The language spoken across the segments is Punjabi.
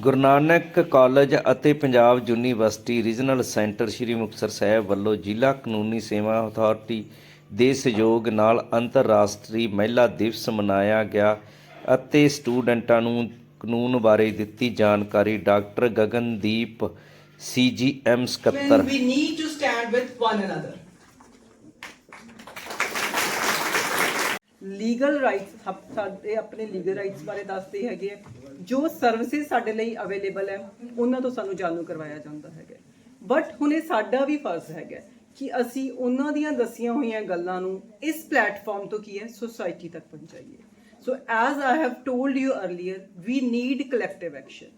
ਗੁਰੂ ਨਾਨਕ ਕਾਲਜ ਅਤੇ Punjab university regional centre Sri Muktsar Sahib ਵੱਲੋਂ ਜ਼ਿਲ੍ਹਾ ਕਾਨੂੰਨੀ ਸੇਵਾ ਅਥਾਰਟੀ ਦੇ ਸਹਿਯੋਗ ਨਾਲ ਅੰਤਰਰਾਸ਼ਟਰੀ ਮਹਿਲਾ ਦਿਵਸ ਮਨਾਇਆ ਗਿਆ ਅਤੇ ਸਟੂਡੈਂਟਾਂ ਨੂੰ ਕਾਨੂੰਨ ਬਾਰੇ ਦਿੱਤੀ ਜਾਣਕਾਰੀ ਡਾਕਟਰ ਗਗਨਦੀਪ ਸੀਜੀਐਮ ਸਕੱਤਰ। When we need to stand with one legal rights ਸਾਡੇ ਆਪਣੇ ਲੀਗਲ ਰਾਈਟਸ ਬਾਰੇ ਦੱਸਦੇ ਹੈਗੇ ਆ। ਜੋ ਸਰਵਿਸਿਜ਼ ਸਾਡੇ ਲਈ ਅਵੇਲੇਬਲ ਹੈ ਉਹਨਾਂ ਤੋਂ ਸਾਨੂੰ ਜਾਣੂ ਕਰਵਾਇਆ ਜਾਂਦਾ ਹੈਗਾ ਬਟ ਹੁਣ ਇਹ ਸਾਡਾ ਵੀ ਫਰਜ਼ ਹੈਗਾ ਕਿ ਅਸੀਂ ਉਹਨਾਂ ਦੀਆਂ ਦੱਸੀਆਂ ਹੋਈਆਂ ਗੱਲਾਂ ਨੂੰ ਇਸ ਪਲੇਟਫਾਰਮ ਤੋਂ ਕੀ ਹੈ ਸੋਸਾਇਟੀ ਤੱਕ ਪਹੁੰਚਾਈਏ so as I have told you earlier we need collective action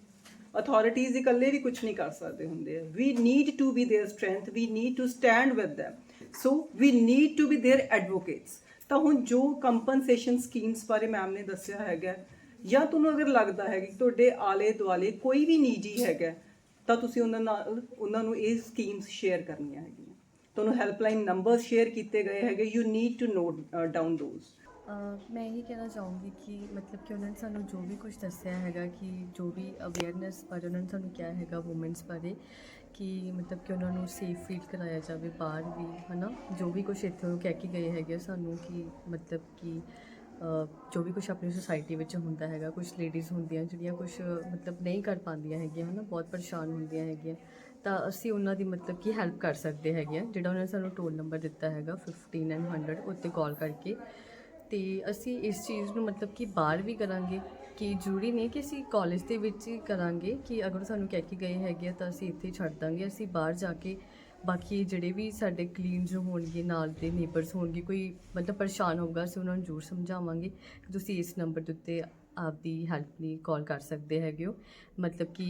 authorities ਇਕੱਲੇ ਵੀ ਕੁਝ ਨਹੀਂ ਕਰ ਸਕਦੇ ਹੁੰਦੇ we need to be there strength we need to stand with them so we need to be there advocates ਤਾਂ ਹੁਣ ਜੋ ਕੰਪਨਸੇਸ਼ਨ ਸਕੀਮਸ ਬਾਰੇ ਮੈਮ ਨੇ ਦੱਸਿਆ ਹੈਗਾ ਜਾਂ ਤੁਹਾਨੂੰ ਅਗਰ ਲੱਗਦਾ ਹੈ ਕਿ ਤੁਹਾਡੇ ਆਲੇ ਦੁਆਲੇ ਕੋਈ ਵੀ ਨਿੱਜੀ ਹੈਗਾ, ਤਾਂ ਤੁਸੀਂ ਉਹਨਾਂ ਨਾਲ, ਉਹਨਾਂ ਨੂੰ ਇਹ ਸਕੀਮਸ ਸ਼ੇਅਰ ਕਰਨੀਆਂ ਹੈਗੀਆਂ। ਤੁਹਾਨੂੰ ਹੈਲਪਲਾਈਨ ਨੰਬਰ ਸ਼ੇਅਰ ਕੀਤੇ ਗਏ ਹੈਗੇ you need to note down those ਮੈਂ ਇਹ ਕਹਿਣਾ ਚਾਹੂੰਗੀ ਕਿ ਮਤਲਬ ਕਿ ਉਹਨਾਂ ਨੇ ਸਾਨੂੰ ਜੋ ਵੀ ਕੁਝ ਦੱਸਿਆ ਹੈਗਾ ਕਿ ਜੋ ਵੀ ਅਵੇਅਰਨੈਸ ਬਾਰੇ ਉਹਨਾਂ ਨੇ ਸਾਨੂੰ ਕਿਹਾ ਹੈਗਾ ਔਮਨਸ ਬਾਰੇ, ਕਿ ਮਤਲਬ ਕਿ ਉਹਨਾਂ ਨੂੰ ਸੇਫ ਫੀਲ ਕਰਾਇਆ ਜਾਵੇ ਬਾਹਰ ਵੀ, ਹਨਾ? ਜੋ ਵੀ ਕੁਝ ਇੱਥੇ ਉਹ ਕਹਿ ਕੇ ਗਏ ਹੈਗੇ ਸਾਨੂੰ ਕਿ ਮਤਲਬ ਕਿ ਜੋ ਵੀ ਕੁਝ ਆਪਣੀ ਸੁਸਾਇਟੀ ਵਿੱਚ ਹੁੰਦਾ ਹੈਗਾ ਕੁਝ ਲੇਡੀਜ਼ ਹੁੰਦੀਆਂ ਜਿਹੜੀਆਂ ਕੁਝ ਮਤਲਬ ਨਹੀਂ ਕਰ ਪਾਉਂਦੀਆਂ ਹੈਗੀਆਂ, ਹਨਾ, ਬਹੁਤ ਪਰੇਸ਼ਾਨ ਹੁੰਦੀਆਂ ਹੈਗੀਆਂ, ਤਾਂ ਅਸੀਂ ਉਹਨਾਂ ਦੀ ਮਤਲਬ ਕਿ ਹੈਲਪ ਕਰ ਸਕਦੇ ਹੈਗੇ ਆ ਜਿਹੜਾ ਉਹਨਾਂ ਨੇ ਸਾਨੂੰ ਟੋਲ ਨੰਬਰ ਦਿੱਤਾ ਹੈਗਾ 15 ਐਂਡ 100 ਉੱਤੇ ਕਾਲ ਕਰਕੇ। ਤੇ ਅਸੀਂ ਇਸ ਚੀਜ਼ ਨੂੰ ਮਤਲਬ ਕਿ ਬਾਹਰ ਵੀ ਕਰਾਂਗੇ, ਕਿ ਜ਼ਰੂਰੀ ਨਹੀਂ ਕਿ ਅਸੀਂ ਕਾਲਜ ਦੇ ਵਿੱਚ ਹੀ ਕਰਾਂਗੇ, ਕਿ ਅਗਰ ਸਾਨੂੰ ਕਹਿ ਕੇ ਗਏ ਹੈਗੇ ਆ ਤਾਂ ਅਸੀਂ ਇੱਥੇ ਛੱਡ ਦਾਂਗੇ, ਅਸੀਂ ਬਾਹਰ ਜਾ ਕੇ ਬਾਕੀ ਜਿਹੜੇ ਵੀ ਸਾਡੇ ਕਲੀਨਸ ਹੋਣਗੇ ਨਾਲ ਦੇ ਨੇਬਰਸ ਹੋਣਗੇ ਕੋਈ ਮਤਲਬ ਪਰੇਸ਼ਾਨ ਹੋਊਗਾ ਅਸੀਂ ਉਹਨਾਂ ਨੂੰ ਜ਼ਰੂਰ ਸਮਝਾਵਾਂਗੇ ਕਿ ਤੁਸੀਂ ਇਸ ਨੰਬਰ ਦੇ ਉੱਤੇ ਆਪਦੀ ਹੈਲਪ ਲਈ ਕਾਲ ਕਰ ਸਕਦੇ ਹੈਗੇ ਹੋ। ਮਤਲਬ ਕਿ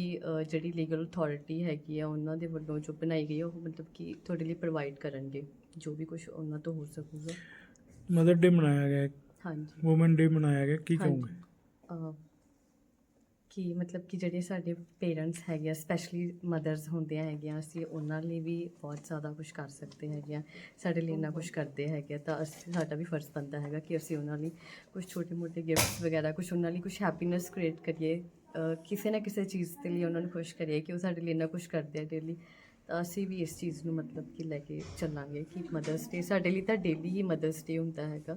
ਜਿਹੜੀ ਲੀਗਲ ਅਥਾਰਟੀ ਹੈਗੀ ਆ ਉਹਨਾਂ ਦੇ ਵੱਲੋਂ ਜੋ ਬਣਾਈ ਗਈ ਆ ਉਹ ਮਤਲਬ ਕਿ ਤੁਹਾਡੇ ਲਈ ਪ੍ਰੋਵਾਈਡ ਕਰਨਗੇ ਜੋ ਵੀ ਕੁਝ ਉਹਨਾਂ ਤੋਂ ਹੋ ਸਕੂਗਾ। ਮਦਰ ਡੇ ਮਨਾਇਆ ਗਿਆ ਹਾਂਜੀ। ਵੂਮਨ ਡੇ ਮਨਾਇਆ ਗਿਆ ਕੀ। ਕਹੋਗੇ? ਕਿ ਮਤਲਬ ਕਿ ਜਿਹੜੇ ਸਾਡੇ ਪੇਰੈਂਟਸ ਹੈਗੇ ਆ ਸਪੈਸ਼ਲੀ ਮਦਰਸ ਹੁੰਦੇ ਹੈਗੇ ਆ, ਅਸੀਂ ਉਹਨਾਂ ਲਈ ਵੀ ਬਹੁਤ ਜ਼ਿਆਦਾ ਕੁਝ ਕਰ ਸਕਦੇ ਹੈਗੇ ਆ, ਸਾਡੇ ਲਈ ਇੰਨਾ ਕੁਝ ਕਰਦੇ ਹੈਗੇ ਆ, ਤਾਂ ਅਸੀਂ, ਸਾਡਾ ਵੀ ਫਰਜ਼ ਬਣਦਾ ਹੈਗਾ ਕਿ ਅਸੀਂ ਉਹਨਾਂ ਲਈ ਕੁਝ ਛੋਟੇ-ਮੋਟੇ ਗਿਫਟਸ ਵਗੈਰਾ ਕੁਝ ਉਹਨਾਂ ਲਈ ਕੁਝ ਹੈਪੀਨੈਸ ਕ੍ਰੀਏਟ ਕਰੀਏ ਕਿਸੇ ਨਾ ਕਿਸੇ ਚੀਜ਼ ਦੇ ਲਈ ਉਹਨਾਂ ਨੂੰ ਖੁਸ਼ ਕਰੀਏ ਕਿ ਉਹ ਸਾਡੇ ਲਈ ਇੰਨਾ ਕੁਝ ਕਰਦੇ ਆ ਡੇਲੀ ਤਾਂ ਅਸੀਂ ਵੀ ਇਸ ਚੀਜ਼ ਨੂੰ ਮਤਲਬ ਕਿ ਲੈ ਕੇ ਚੱਲਾਂਗੇ ਕਿ ਮਦਰਸ ਡੇ ਸਾਡੇ ਲਈ ਤਾਂ ਡੇਲੀ ਹੀ ਮਦਰਸ ਡੇ ਹੁੰਦਾ ਹੈਗਾ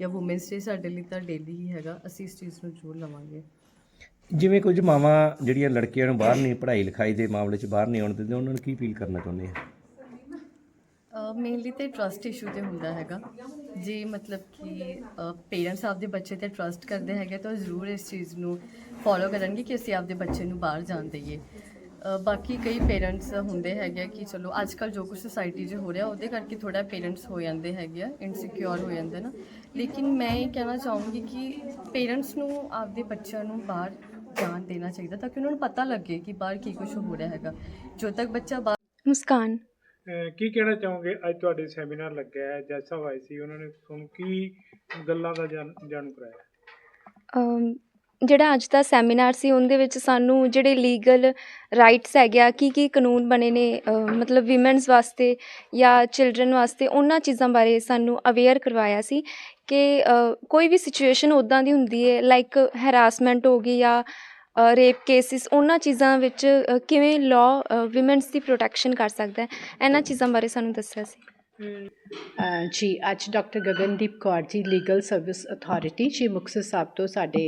ਜਾਂ ਔਮਨਸ ਡੇ ਸਾਡੇ ਲਈ ਤਾਂ ਡੇਲੀ ਹੀ ਹੈਗਾ, ਅਸੀਂ ਇਸ ਚੀਜ਼ ਨੂੰ ਜ਼ਰੂਰ ਲਵਾਂਗੇ। ਜਿਵੇਂ ਕੁਝ ਮਾਵਾਂ ਜਿਹੜੀਆਂ ਲੜਕੀਆਂ ਨੂੰ ਬਾਹਰ ਨਹੀਂ ਪੜ੍ਹਾਈ ਲਿਖਾਈ ਦੇ ਮਾਮਲੇ 'ਚ ਬਾਹਰ ਨਹੀਂ ਆਉਣ ਦਿੰਦੇ, ਉਹਨਾਂ ਨੂੰ ਕੀ ਅਪੀਲ ਕਰਨਾ ਚਾਹੁੰਦੇ ਆ? ਮੇਨਲੀ ਤੇ ਟਰਸਟ ਇਸ਼ੂ ਤੇ ਹੁੰਦਾ ਹੈਗਾ। ਜੇ ਮਤਲਬ ਕਿ ਪੇਰੈਂਟਸ ਆਪਦੇ ਬੱਚੇ ਤੇ ਟਰਸਟ ਕਰਦੇ ਹੈਗੇ, ਤਾਂ ਉਹ ਜ਼ਰੂਰ ਇਸ ਚੀਜ਼ ਨੂੰ ਫੋਲੋ ਕਰਨਗੇ ਕਿ ਅਸੀਂ ਆਪਦੇ ਬੱਚੇ ਨੂੰ ਬਾਹਰ ਜਾਣ ਦੇਈਏ। ਬਾਕੀ ਕਈ ਪੇਰੈਂਟਸ ਹੁੰਦੇ ਹੈਗੇ ਕਿ ਚਲੋ ਅੱਜ ਕੱਲ ਜੋ ਕੁਝ ਸੋਸਾਇਟੀ 'ਚ ਹੋ ਰਿਹਾ, ਉਹਦੇ ਕਰਕੇ ਥੋੜਾ ਪੇਰੈਂਟਸ ਹੋ ਜਾਂਦੇ ਹੈਗੇ ਆ ਇਨਸਿਕਿਉਰ ਹੋ ਜਾਂਦੇ ਨਾ। ਲੇਕਿਨ ਮੈਂ ਇਹ ਕਹਿਣਾ ਚਾਹੂੰਗੀ ਕਿ ਪੇਰੈਂਟਸ ਨੂੰ, ਆਪਦੇ ਬੱਚਿਆਂ ਨੂੰ ਬਾਹਰ ਜਾਣ ਦੇਣਾ ਚਾਹੀਦਾ ਤਾਂ ਕਿ ਉਹਨਾਂ ਨੂੰ ਪਤਾ ਲੱਗੇ ਕਿ ਬਾਹਰ ਕੀ ਕੁਝ ਹੋ ਰਿਹਾ ਹੈਗਾ। ਜਦੋਂ ਤੱਕ ਬੱਚਾ ਬਾਹਰ ਮੁਸਕਾਨ। ਅਹ ਕੀ ਕਹਿਣਾ ਚਾਹੋਗੇ? ਅੱਜ ਤੁਹਾਡੇ ਸੈਮੀਨਾਰ ਲੱਗਿਆ ਹੈ ਜੱਜ ਸਾਹਿਬ ਆਏ ਸੀ ਉਹਨਾਂ ਨੇ ਤੁਹਾਨੂੰ ਕੀ ਗੱਲਾਂ ਦਾ ਜਾਣ- ਜਾਣੂ ਕਰਾਇਆ? ਅਮ ਜਿਹੜਾ ਅੱਜ ਦਾ ਸੈਮੀਨਾਰ ਸੀ ਉਹਦੇ ਵਿੱਚ ਸਾਨੂੰ ਜਿਹੜੇ ਲੀਗਲ ਰਾਈਟਸ ਹੈਗੇ ਆ ਕੀ ਕੀ ਕਾਨੂੰਨ ਬਣੇ ਨੇ ਅ, ਮਤਲਬ ਵਿਮਨਸ ਵਾਸਤੇ ਜਾਂ ਚਿਲਡਰਨ ਵਾਸਤੇ ਉਹਨਾਂ ਚੀਜ਼ਾਂ ਬਾਰੇ ਸਾਨੂੰ ਅਵੇਅਰ ਕਰਵਾਇਆ ਸੀ ਕਿ ਅ, ਕੋਈ ਵੀ ਸਿਚੁਏਸ਼ਨ ਉਦਾਂ ਦੀ ਹੁੰਦੀ ਹੈ ਲਾਈਕ ਹੈਰਾਸਮੈਂਟ ਹੋ ਗਈ ਜਾਂ ਰੇਪ ਕੇਸਿਸ ਉਹਨਾਂ ਚੀਜ਼ਾਂ ਵਿੱਚ ਅ, ਕਿਵੇਂ ਲਾਅ ਵਿਮਨਸ ਦੀ ਪ੍ਰੋਟੈਕਸ਼ਨ ਕਰ ਸਕਦਾ ਹੈ ਇਹਨਾਂ ਚੀਜ਼ਾਂ ਬਾਰੇ ਸਾਨੂੰ ਦੱਸਿਆ ਸੀ। ਅ, ਜੀ ਅੱਜ doctor Gagandeep Kaur ji legal service authority Shri Muktsar Sahib ਤੋਂ ਸਾਡੇ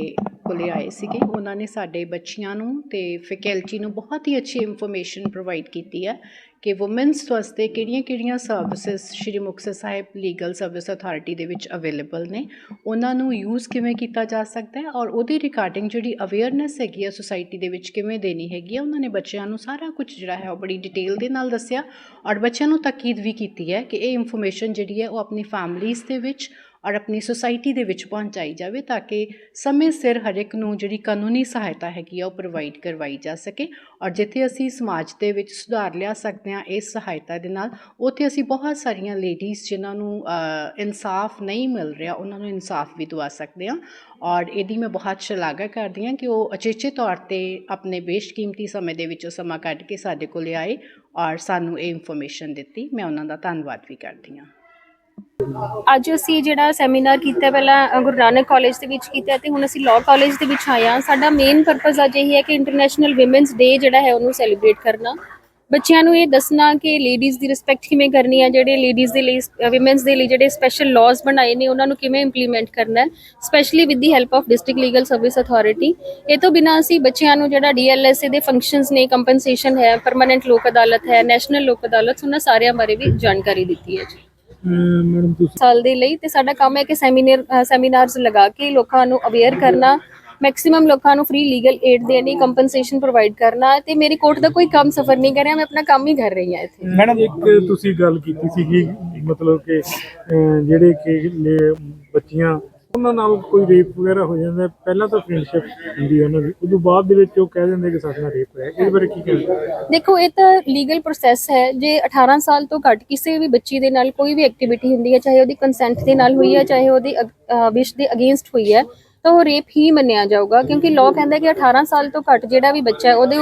ਕੋਲੇ ਆਏ ਸੀਗੇ। ਉਹਨਾਂ ਨੇ ਸਾਡੇ ਬੱਚਿਆਂ ਨੂੰ ਤੇ ਫੈਕਲਟੀ ਨੂੰ ਬਹੁਤ ਹੀ ਅੱਛੀ ਇਨਫੋਰਮੇਸ਼ਨ ਪ੍ਰੋਵਾਈਡ ਕੀਤੀ ਹੈ ਕਿ ਔਮਨਸ ਵਾਸਤੇ ਕਿਹੜੀਆਂ-ਕਿਹੜੀਆਂ services Shri Muktsar Sahib legal service authority ਦੇ ਵਿੱਚ ਅਵੇਲੇਬਲ ਨੇ। ਉਹਨਾਂ ਨੂੰ ਯੂਜ਼ ਕਿਵੇਂ ਕੀਤਾ ਜਾ ਸਕਦਾ ਹੈ ਔਰ ਉਹਦੇ ਰਿਗਾਰਡਿੰਗ ਜਿਹੜੀ ਅਵੇਅਰਨੈਸ ਹੈਗੀ ਹੈ ਸੁਸਾਇਟੀ ਦੇ ਵਿੱਚ ਕਿਵੇਂ ਦੇਣੀ ਹੈਗੀ ਹੈ ਉਹਨਾਂ ਨੇ ਬੱਚਿਆਂ ਨੂੰ ਸਾਰਾ ਕੁਝ ਜਿਹੜਾ ਹੈ ਉਹ ਬੜੀ ਡਿਟੇਲ ਦੇ ਨਾਲ ਦੱਸਿਆ ਔਰ ਬੱਚਿਆਂ ਨੂੰ ਤਾਕੀਦ ਵੀ ਕੀਤੀ ਹੈ ਕਿ ਇਹ ਇਨਫੋਰਮੇਸ਼ਨ ਜਿਹੜੀ ਹੈ ਉਹ ਆਪਣੀ ਫੈਮਲੀਜ਼ ਦੇ ਵਿੱਚ ਔਰ ਆਪਣੀ ਸੁਸਾਇਟੀ ਦੇ ਵਿੱਚ ਪਹੁੰਚਾਈ ਜਾਵੇ ਤਾਂ ਕਿ ਸਮੇਂ ਸਿਰ ਹਰ ਇੱਕ ਨੂੰ ਜਿਹੜੀ ਕਾਨੂੰਨੀ ਸਹਾਇਤਾ ਹੈਗੀ ਆ ਉਹ ਪ੍ਰੋਵਾਈਡ ਕਰਵਾਈ ਜਾ ਸਕੇ ਔਰ ਜਿੱਥੇ ਅਸੀਂ ਸਮਾਜ ਦੇ ਵਿੱਚ ਸੁਧਾਰ ਲਿਆ ਸਕਦੇ ਹਾਂ ਇਸ ਸਹਾਇਤਾ ਦੇ ਨਾਲ, ਉੱਥੇ ਅਸੀਂ ਬਹੁਤ ਸਾਰੀਆਂ ਲੇਡੀਜ਼ ਜਿਨ੍ਹਾਂ ਨੂੰ ਇਨਸਾਫ ਨਹੀਂ ਮਿਲ ਰਿਹਾ, ਉਹਨਾਂ ਨੂੰ ਇਨਸਾਫ ਵੀ ਦਵਾ ਸਕਦੇ ਹਾਂ ਔਰ ਇਹਦੀ ਮੈਂ ਬਹੁਤ ਸ਼ਲਾਘਾ ਕਰਦੀ ਹਾਂ ਕਿ ਉਹ ਅਚੇਚੇ ਤੌਰ ਤੇ ਆਪਣੇ ਬੇਸ਼ਕੀਮਤੀ ਸਮੇਂ ਦੇ ਵਿੱਚੋਂ ਸਮਾਂ ਕੱਢ ਕੇ ਸਾਡੇ ਕੋਲ ਆਏ ਔਰ ਸਾਨੂੰ ਇਹ ਇਨਫੋਰਮੇਸ਼ਨ ਦਿੱਤੀ, ਮੈਂ ਉਹਨਾਂ ਦਾ ਧੰਨਵਾਦ ਵੀ ਕਰਦੀ ਹਾਂ। ਅੱਜ ਅਸੀਂ ਜਿਹੜਾ ਸੈਮੀਨਾਰ ਕੀਤਾ ਪਹਿਲਾਂ ਗੁਰੂ ਨਾਨਕ ਕਾਲਜ ਦੇ ਵਿੱਚ ਕੀਤਾ ਤੇ ਹੁਣ ਅਸੀਂ ਲਾਅ ਕਾਲਜ ਦੇ ਵਿੱਚ ਆਏ ਹਾਂ। ਸਾਡਾ ਮੇਨ ਪਰਪਸ ਅੱਜ ਇਹ ਹੈ ਕਿ ਇੰਟਰਨੈਸ਼ਨਲ ਔਮਨਸ ਡੇ ਜਿਹੜਾ ਹੈ, ਉਹਨੂੰ ਸੈਲੀਬ੍ਰੇਟ ਕਰਨਾ। ਬੱਚਿਆਂ ਨੂੰ ਇਹ ਦੱਸਣਾ ਕਿ ਲੇਡੀਜ਼ ਦੀ ਰਿਸਪੈਕਟ ਕਿਵੇਂ ਕਰਨੀ ਹੈ, ਜਿਹੜੇ ਲੇਡੀਜ਼ ਦੇ ਲਈ ਔਮਨਸ ਦੇ ਲਈ ਜਿਹੜੇ ਸਪੈਸ਼ਲ ਲਾਜ਼ ਬਣਾਏ ਨੇ, ਉਹਨਾਂ ਨੂੰ ਕਿਵੇਂ ਇੰਪਲੀਮੈਂਟ ਕਰਨਾ ਹੈ specially with the help of district legal service authority ਇਹ ਤੋਂ ਬਿਨਾਂ ਅਸੀਂ ਬੱਚਿਆਂ ਨੂੰ ਜਿਹੜਾ ਡੀਐਲਐਸਏ ਦੇ ਫੰਕਸ਼ਨਸ ਨੇ ਕੰਪਨਸੇਸ਼ਨ ਹੈ ਪਰਮਾਨੈਂਟ ਲੋਕ ਅਦਾਲਤ ਹੈ ਨੈਸ਼ਨਲ ਲੋਕ ਅਦਾਲਤ, ਉਹਨਾਂ ਸਾਰਿਆਂ ਬਾਰੇ ਵੀ ਜਾਣਕਾਰੀ ਦਿੱਤੀ ਹੈ ਜੀ। ਮੈਡਮ ਤੁਸੀਂ ਸਾਲ ਦੇ ਲਈ ਤੇ ਸਾਡਾ ਕੰਮ ਹੈ ਕਿ ਸੈਮੀਨਾਰ ਸੈਮੀਨਾਰਸ ਲਗਾ ਕੇ ਲੋਕਾਂ ਨੂੰ ਅਵੇਅਰ ਕਰਨਾ ਮੈਕਸਿਮਮ ਲੋਕਾਂ ਨੂੰ ਫ੍ਰੀ ਲੀਗਲ ਏਡ ਦੇਣੀ ਕੰਪਨਸੇਸ਼ਨ ਪ੍ਰੋਵਾਈਡ ਕਰਨਾ ਤੇ ਮੇਰੀ ਕੋਰਟ ਦਾ ਕੋਈ ਕੰਮ ਸਫਰ ਨਹੀਂ ਕਰ ਰਿਹਾ ਮੈਂ ਆਪਣਾ ਕੰਮ ਹੀ ਕਰ ਰਹੀ ਹਾਂ ਇੱਥੇ। ਮੈਡਮ ਇੱਕ ਤੁਸੀਂ ਗੱਲ ਕੀਤੀ ਸੀਗੀ ਮਤਲਬ ਕਿ ਜਿਹੜੇ ਕਿ ਬੱਚੀਆਂ ਉਹਨਾਂ ਨਾਲ ਕੋਈ ਰੇਪ ਵਗੈਰਾ ਹੋ ਜਾਂਦਾ, ਪਹਿਲਾਂ ਤਾਂ ਫਰੈਂਡਸ਼ਿਪ ਹੁੰਦੀ ਹੈ ਉਹਨਾਂ ਦੀ, ਉਦੋਂ ਬਾਅਦ ਦੇ ਵਿੱਚ ਉਹ ਕਹਿ ਦਿੰਦੇ ਕਿ ਸਾਡੇ ਨਾਲ ਰੇਪ ਹੋਇਆ। ਇਹਦੇ ਬਾਰੇ ਕੀ ਕਹਿਣਾ ਦੇਖੋ, ਇਹ ਤਾਂ ਲੀਗਲ ਪ੍ਰੋਸੈਸ ਹੈ। ਜੇ 18 ਸਾਲ ਤੋਂ ਘੱਟ ਕਿਸੇ ਵੀ ਬੱਚੀ ਦੇ ਨਾਲ ਕੋਈ ਵੀ ਐਕਟੀਵਿਟੀ ਹੁੰਦੀ ਹੈ, ਚਾਹੇ ਉਹਦੀ ਕੰਸੈਂਟ ਦੇ ਨਾਲ ਹੋਈ ਹੈ, ਚਾਹੇ ਉਹਦੀ ਵਿਸ਼ ਦੇ ਅਗੇਂਸਟ ਹੋਈ ਹੈ, ਤਾਂ ਉਹ ਰੇਪ ਹੀ ਮੰਨਿਆ ਜਾਊਗਾ। ਕਿਉਂਕਿ ਲਾਅ ਕਹਿੰਦਾ ਕਿ 18 ਸਾਲ ਤੋਂ ਘੱਟ ਜਿਹੜਾ ਵੀ ਬੱਚਾ ਹੈ, ਉਹਦੇ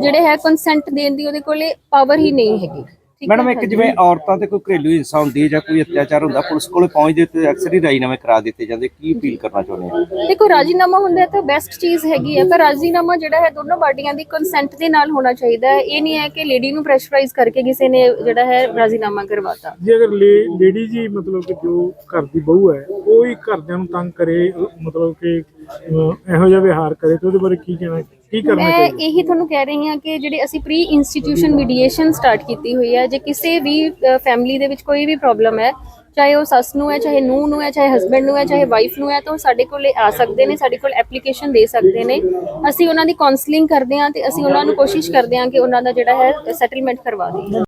ਜਿਹੜੇ ਹੈ ਕੰਸੈਂਟ ਦੇਣ ਦੀ ਉਹਦੇ ਕੋਲੇ ਪਾਵਰ ਹੀ ਨਹੀਂ ਹੈਗੀ। ਠੀਕ? ਮੈਡਮ ਇੱਕ। ਜਿਵੇਂ ਔਰਤਾਂ ਤੇ ਕੋਈ ਘਰੇਲੂ ਹਿੰਸਾ ਹੁੰਦੀ ਹੈ ਜਾਂ ਕੋਈ ਅਤਿਆਚਾਰ ਹੁੰਦਾ ਪੁਲਿਸ ਕੋਲੇ ਪਹੁੰਚਦੇ ਤੇ ਅਕਸਰ ਹੀ ਰਾਜੀਨਾਮੇ ਕਰਾ ਦਿੱਤੇ ਜਾਂਦੇ ਕੀ ਅਪੀਲ ਕਰਨਾ ਚਾਹੁੰਦੇ ਆ ਦੇਖੋ ਰਾਜੀਨਾਮਾ ਹੁੰਦਾ ਤਾਂ ਬੈਸਟ ਚੀਜ਼ ਹੈਗੀ ਹੈ ਪਰ ਰਾਜੀਨਾਮਾ ਜਿਹੜਾ ਹੈ ਦੋਨੋਂ ਪਾਰਟੀਆਂ ਦੀ ਕੰਸੈਂਟ ਦੇ ਨਾਲ ਹੋਣਾ ਚਾਹੀਦਾ ਹੈ ਇਹ ਨਹੀਂ ਹੈ ਕਿ ਲੇਡੀ ਨੂੰ ਪ੍ਰੈਸ਼ਰਾਈਜ਼ ਕਰਕੇ ਕਿਸੇ ਨੇ ਜਿਹੜਾ ਹੈ ਰਾਜੀਨਾਮਾ ਕਰਵਾਤਾ ਜੇ ਅਗਰ ਲੇਡੀ ਜੀ ਮਤਲਬ ਕਿ ਜੋ ਘਰ ਦੀ ਬਹੂ ਹੈ ਉਹ ਹੀ ਘਰਦਿਆਂ ਨੂੰ ਤੰਗ ਕਰੇ ਮਤਲਬ ਕਿ ਇਹੋ ਜਿਹਾ ਵਿਹਾਰ ਕਰੇ ਤੇ ਉਹਦੇ ਬਾਰੇ ਕੀ ਕਹਿਣਾ ਕੀ ਕਰਨਾ ਮੈਂ ਚਾਹੀਦਾ? ਇਹੀ ਤੁਹਾਨੂੰ ਕਹਿ ਰਹੀ ਹਾਂ ਕਿ ਜਿਹੜੇ ਅਸੀਂ ਪ੍ਰੀ ਇੰਸਟੀਟਿਊਸ਼ਨ ਮੀਡੀਏਸ਼ਨ ਸਟਾਰਟ ਕੀਤੀ ਹੋਈ ਹੈ ਜੇ ਕਿਸੇ ਵੀ ਫੈਮਿਲੀ ਦੇ ਵਿੱਚ ਕੋਈ ਵੀ ਪ੍ਰੋਬਲਮ ਹੈ ਚਾਹੇ ਉਹ ਸੱਸ ਨੂੰ ਹੈ ਚਾਹੇ ਨੂੰਹ ਨੂੰ ਹੈ ਚਾਹੇ ਹਸਬੰਡ ਨੂੰ ਹੈ ਚਾਹੇ ਵਾਈਫ ਨੂੰ ਹੈ ਤਾਂ ਉਹ ਸਾਡੇ ਕੋਲ ਆ ਸਕਦੇ ਨੇ ਸਾਡੇ ਕੋਲ ਐਪਲੀਕੇਸ਼ਨ ਦੇ ਸਕਦੇ ਨੇ। ਅਸੀਂ ਉਹਨਾਂ ਦੀ ਕਾਉਂਸਲਿੰਗ ਕਰਦੇ ਹਾਂ ਤੇ ਅਸੀਂ ਉਹਨਾਂ ਨੂੰ ਕੋਸ਼ਿਸ਼ ਕਰਦੇ ਹਾਂ ਕਿ ਉਹਨਾਂ ਦਾ ਜਿਹੜਾ ਹੈ ਸੈਟਲਮੈਂਟ ਕਰਵਾ ਦਈਏ।